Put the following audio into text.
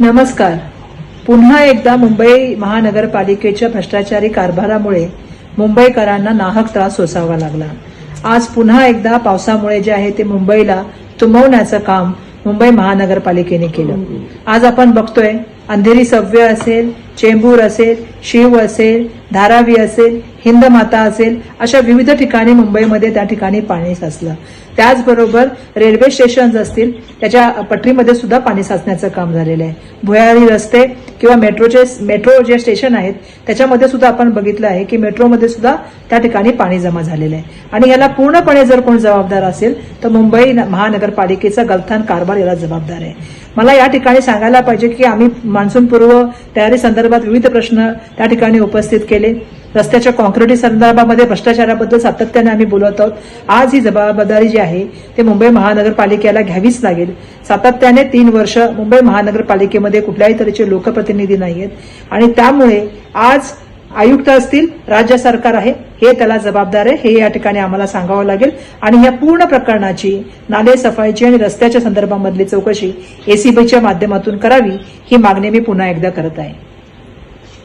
नमस्कार. पुन्हा एकदा मुंबई महानगरपालिकेच्या भ्रष्टाचारी कारभारामुळे मुंबईकरांना नाहक त्रास सोसावा लागला. आज पुन्हा एकदा पावसामुळे जे आहे ते मुंबईला तुंबवण्याचं काम मुंबई महानगरपालिकेने केलं. आज आपण बघतोय अंधेरी सव्य असेल चेंबूर असेल शिव असेल धारावी असेल हिंदमाता असेल अशा विविध ठिकाणी मुंबईमध्ये त्या ठिकाणी पाणी साचलं. त्याचबरोबर रेल्वे स्टेशन्स असतील त्याच्या पटरीमध्ये सुद्धा पाणी साचण्याचं काम झालेलं आहे. भुयारी रस्ते किंवा मेट्रोचे मेट्रो जे स्टेशन आहेत त्याच्यामध्ये सुद्धा आपण बघितलं आहे की मेट्रोमध्ये सुद्धा त्या ठिकाणी पाणी जमा झालेलं आहे. आणि याला पूर्णपणे जर कोण जबाबदार असेल तर मुंबई महानगरपालिकेचा गलथान कारभार याला जबाबदार आहे. मला या ठिकाणी सांगायला पाहिजे की आम्ही मान्सूनपूर्व तयारी संदर्भात विविध प्रश्न त्या ठिकाणी उपस्थित केले. रस्त्याच्या कॉन्क्रिटी संदर्भामध्ये भ्रष्टाचाराबद्दल सातत्याने आम्ही बोलत आहोत. आज ही जबाबदारी जी आहे ते मुंबई महानगरपालिकेला घ्यावीच लागेल. सातत्याने तीन वर्ष मुंबई महानगरपालिकेमध्ये कुठल्याही तऱ्हेचे लोकप्रतिनिधी नाहीयेत. आणि त्यामुळे आज आयुक्त असतील राज्य सरकार आहे हे त्याला जबाबदार आहे हे या ठिकाणी आम्हाला सांगावं लागेल. आणि या पूर्ण प्रकरणाची नाले सफाईची आणि रस्त्याच्या संदर्भामधली चौकशी एसीबीच्या माध्यमातून करावी ही मागणी मी पुन्हा एकदा करत आहे.